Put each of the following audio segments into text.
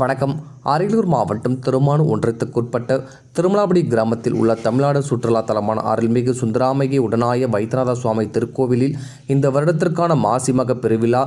வணக்கம். அரியலூர் மாவட்டம் திருமானு ஒன்றியத்துக்குட்பட்ட திருமலாபடி கிராமத்தில் உள்ள தமிழ்நாடு சுற்றுலா தலமான அருள்மிகு சுந்தராமகி உடனாய வைத்தியநாத சுவாமி திருக்கோவிலில் இந்த வருடத்திற்கான மாசிமக பெருவிழா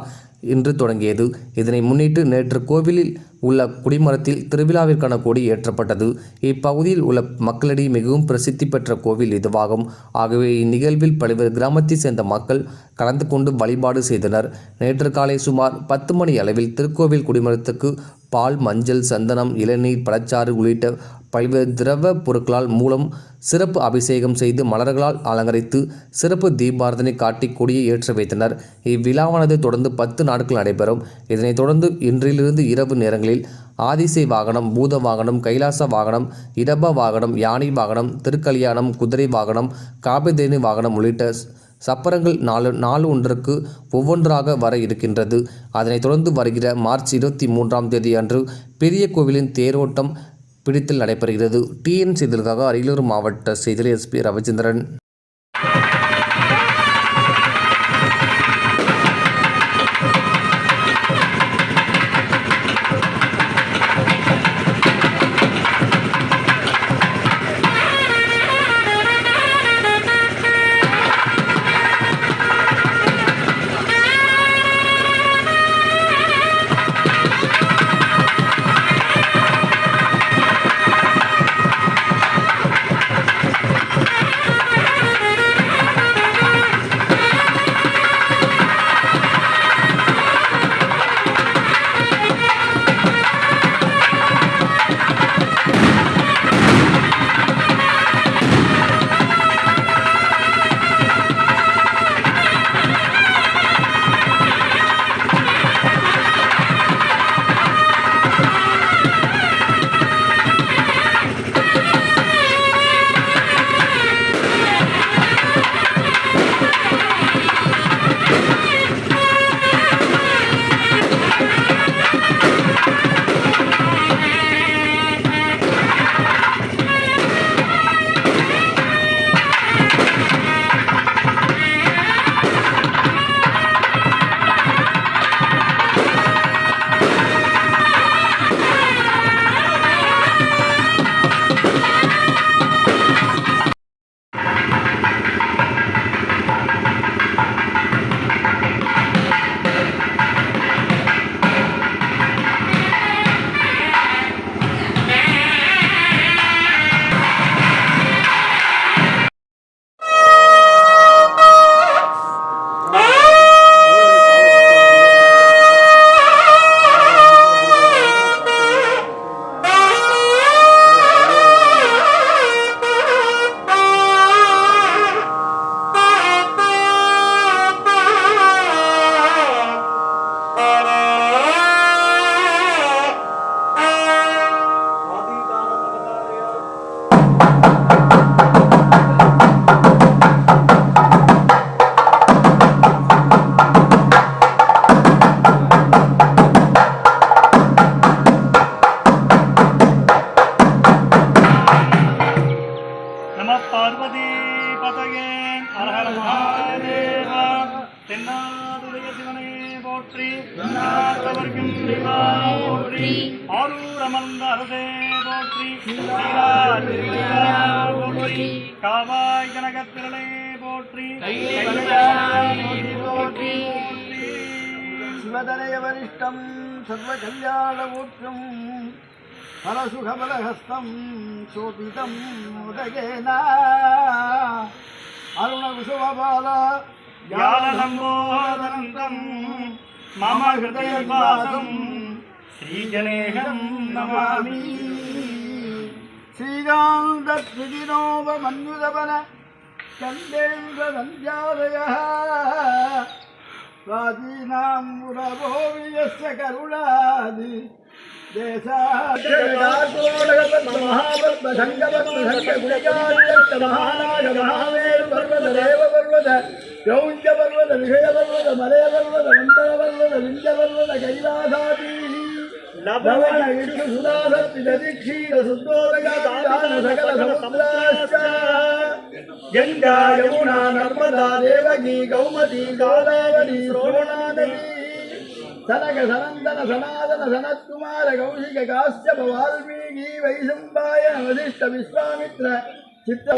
இன்று தொடங்கியது. இதனை முன்னிட்டு நேற்று கோவிலில் உள்ள குடிமரத்தில் திருவிழாவிற்கான கொடி ஏற்றப்பட்டது. இப்பகுதியில் உள்ள மக்களிடையே மிகவும் பிரசித்தி பெற்ற கோவில் இதுவாகும். ஆகவே இந்நிகழ்வில் பல்வேறு கிராமத்தைச் சேர்ந்த மக்கள் கலந்து கொண்டு வழிபாடு செய்தனர். நேற்று காலை சுமார் பத்து மணி அளவில் திருக்கோவில் குடிமரத்துக்கு பால் மஞ்சள் சந்தனம் இளநீர் பழச்சாறு உள்ளிட்ட பல்வேறு திரவ பொருட்களால் மூலம் சிறப்பு அபிஷேகம் செய்து மலர்களால் அலங்கரித்து சிறப்பு தீபாரதனை காட்டி கொடியை ஏற்ற வைத்தனர். இவ்விழாவானது தொடர்ந்து பத்து நாட்கள் நடைபெறும். இதனைத் தொடர்ந்து இன்றிலிருந்து இரவு நேரங்களில் ஆதிசை வாகனம் பூத வாகனம் கைலாச வாகனம் இடப வாகனம் யானை வாகனம் திருக்கல்யாணம் குதிரை வாகனம் காபிதேனி வாகனம் உள்ளிட்ட சப்பரங்கள் நாலு நாலு ஒன்றுக்கு ஒவ்வொன்றாக வர இருக்கின்றது. அதனைத் தொடர்ந்து வருகிற மார்ச் இருபத்தி மூன்றாம் தேதி அன்று பெரிய கோவிலின் தேரோட்டம் பிடித்தல் நடைபெறுகிறது. டிஎன் செய்திகளுக்காக அரியலூர் மாவட்ட செய்தியில் எஸ்பி ரவிச்சந்திரன். பார்வதி பதகே அரஹர மகாதேவா தென்னாதுடைய சிவனே போற்றி நாட்டவர்க்கும் சிவா போற்றி அரசே போற்றி போற்றி காவாய் கனகத்திரளே போற்றி போற்றி. சிவதனய வரிஷ்டம் சர்வ கல்யாண ஊற்றும் హరసుఖమలహస్తం శోభితం ముదగేన అరుణకుశుభబాల జ్ఞానసంబోధనంతం మమ హృదయపాదం శ్రీగణేశం నమామి శ్రీకాంతత్రిదినోపమన్యుతవన చందేంద్రసంధ్యాదయ ప్రాచీనాంబురభోవియస్య కరుణాది మహానాగమహావేర్పర్వతదేవ పర్వత యౌంజ పర్వత విషయ పర్వత మలయ పర్వత మండల పర్వత వింజ పర్వత కైలాసాదీ గంగా యమునా నర్మదా దేవీ గౌమతి కాళావళి శ్రోణాదీ సనక సనందన సనాతన సనత్కుమార కౌశిక కాశ్యప వాల్మీకి వైశంపాయ వశిష్ట విశ్వామిత్ర చిత్త